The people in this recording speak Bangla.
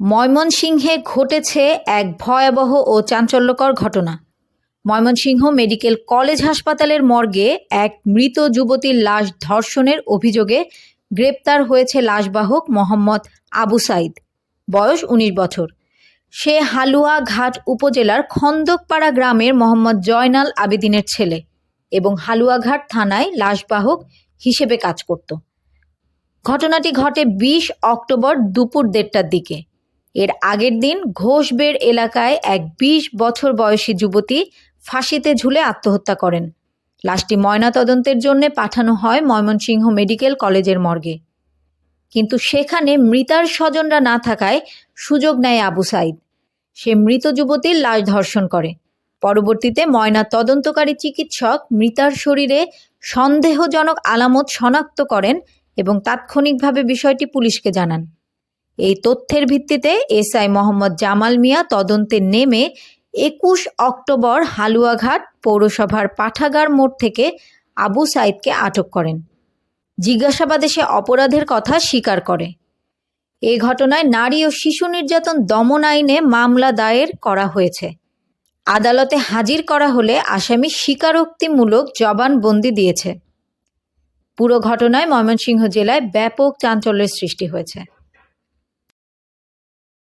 ময়মনসিংহে ঘটেছে এক ভয়াবহ ও চাঞ্চল্যকর ঘটনা। ময়মনসিংহ মেডিকেল কলেজ হাসপাতালের মর্গে এক মৃত যুবতীর লাশ ধর্ষণের অভিযোগে গ্রেপ্তার হয়েছে লাশবাহক মোহাম্মদ আবু সাইদ। বয়স উনিশ বছর। সে হালুয়া ঘাট উপজেলার খন্দকপাড়া গ্রামের মোহাম্মদ জয়নাল আবেদিনের ছেলে এবং হালুয়াঘাট থানায় লাশবাহক হিসেবে কাজ করত। ঘটনাটি ঘটে বিশ অক্টোবর দুপুর দেড়টার দিকে। এর আগের দিন ঘোষবেড় এলাকায় এক বিশ বছর বয়সী যুবতী ফাঁসিতে ঝুলে আত্মহত্যা করেন। লাশটি ময়নাতদন্তের জন্য পাঠানো হয় ময়মনসিংহ মেডিকেল কলেজের মর্গে। কিন্তু সেখানে মৃতার স্বজনরা না থাকায় সুযোগ নেয় আবু সাইদ। সে মৃত যুবতীর লাশ ধর্ষণ করে। পরবর্তীতে ময়না তদন্তকারী চিকিৎসক মৃতার শরীরে সন্দেহজনক আলামত শনাক্ত করেন এবং তাৎক্ষণিকভাবে বিষয়টি পুলিশকে জানান। এই তথ্যের ভিত্তিতে এসআই মোহাম্মদ জামাল মিয়া তদন্তে নেমে একুশ অক্টোবর হালুয়াঘাট পৌরসভার পাঠাগার মোড় থেকে আবু সাইদকে আটক করেন। জিজ্ঞাসাবাদে সে অপরাধের কথা স্বীকার করে। এ ঘটনায় নারী ও শিশু নির্যাতন দমন আইনে মামলা দায়ের করা হয়েছে। আদালতে হাজির করা হলে আসামি স্বীকারোক্তিমূলক জবানবন্দি দিয়েছে। পুরো ঘটনায় ময়মনসিংহ জেলায় ব্যাপক চাঞ্চল্যের সৃষ্টি হয়েছে।